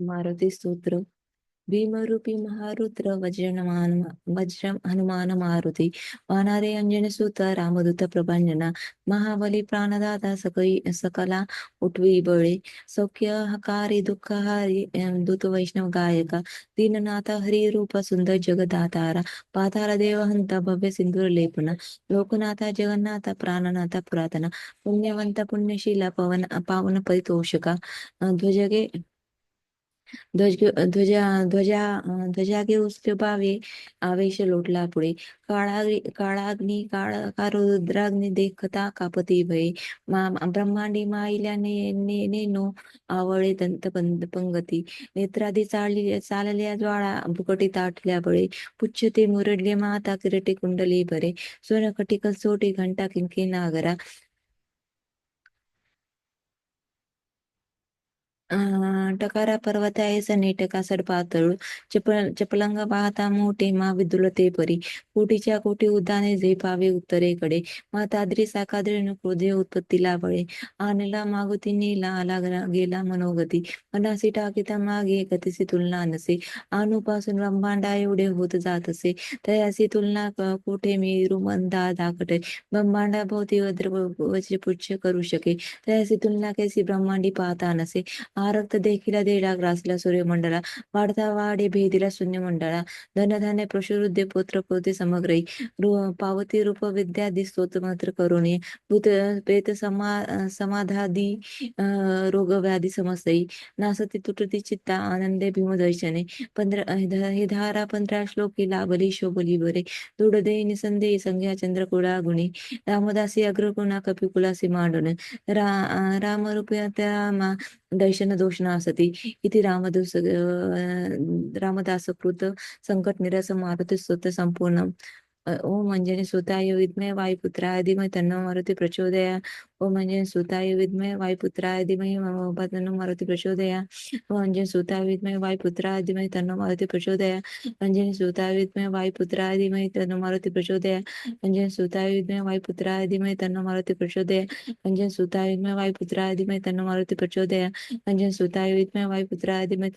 मारुती सूत्र भीमरूपी महारुद्र वज्रनमान वज्र हनुमान मारुती वानारे अंजनी सुत रामदूत प्रभंजना महाबली प्राणदाता सकई सकला उठवी बळे सौख्य हकारी दुःखहारी अं, दूत वैष्णव गायका दीननाथ हरी रूप सुंदर जगदातारा पाताला देव हंत भव्य सिंधूर लेपना लोकनाथ जगन्नाथ प्राणनाथ पुरातना पुण्यवंत पुण्यशीला पवन पावन परितोषका ध्वजगे ध्वज ध्वजा ध्वजा अं, ध्वजागे उस्तभावे आवेश लोटला पुढे. काळाग्नी काळाग्नी काळ रुद्राग्नी देखता कापती भये. ब्रह्मांडी माईल्याने ने नेनो आवळे दंत पंगती. नेत्रादी चालली चालल्या ज्वाळा भुकटी ताटल्या बळे. पुच्छते मुरडले माता किरटे कुंडली भरे. सोनकटी कसोटी घंटा किंकी नागरा अं, टकारा पर्वत आहे नेटका सड पातळू चपलंग पाहता मोठे मा विदुलते परी कोटीच्या कोटी उद्याने जे उत्तरेकडे माताद्री साकाद्री क्रोधे उत्पत्तीला बळे आणला मागुती आला गेला मनोगती मनासी टाकिता मागे गतीसी तुलना नसे अनुपासून ब्रह्मांडा एवढे होत जात असे तयासी तुलना कोठे मी रुमंदा दाखटे ब्रह्मांडा भोवती वज्र पुच्छ करू शके तयासी तुलना कैसी ब्रह्मांडी पाहता नसे आरक्त अखिला देला ग्रासला सूर्यमंडळा वाढता वाढे भेदिला शून्यमंडळा धनधान्य प्रशुरुद्धे पुत्र पोते समग्रही पावती रूप विद्या स्तोत्र मात्र करुणी भूत समा समाधादी रोग व्याधी समस्तई नासती तुटती चित्ता आनंदे भीमदर्शने पंधरा हे धारा पंधरा श्लोकी लाभली शोभली बरे दुडदे निसंदे संज्ञा चंद्रकुळा गुणी रामदासी अग्रकुणा कपिकुलासी मांडून रा रामरूपया त्या दर्शन दोषण असती. इति रामदास रामदास कृत संकट निरस मारुती स्तोत्र संपूर्ण. ओम अंजनी म्हणजे सुताय विद्मय वायुपुत्राय धीमहि तन्नो मारुती प्रचोदया। ओम अंजनी म्हणजे सुताय विद्मय वायुपुत्राय धीमहि तन्नो मारुती प्रचोदया। ओम अंजनी म्हणजे सुताय विद्मय वायुपुत्राय धीमहि तन्नो मारुती प्रचोदया। अंजनी सुताय विद्मय वायुपुत्राय धीमहि तन्नो मारुती प्रचोदया। अंजनी सुताय विद्मय वायुपुत्राय धीमहि तन्नो मारुती प्रचोदया। अंजन सुताय विद्मय वायुपुत्राय धीमहि तन्नो मारुती प्रचोदया। अंजन सुताय विद्मय वायुपुत्राय धीमहि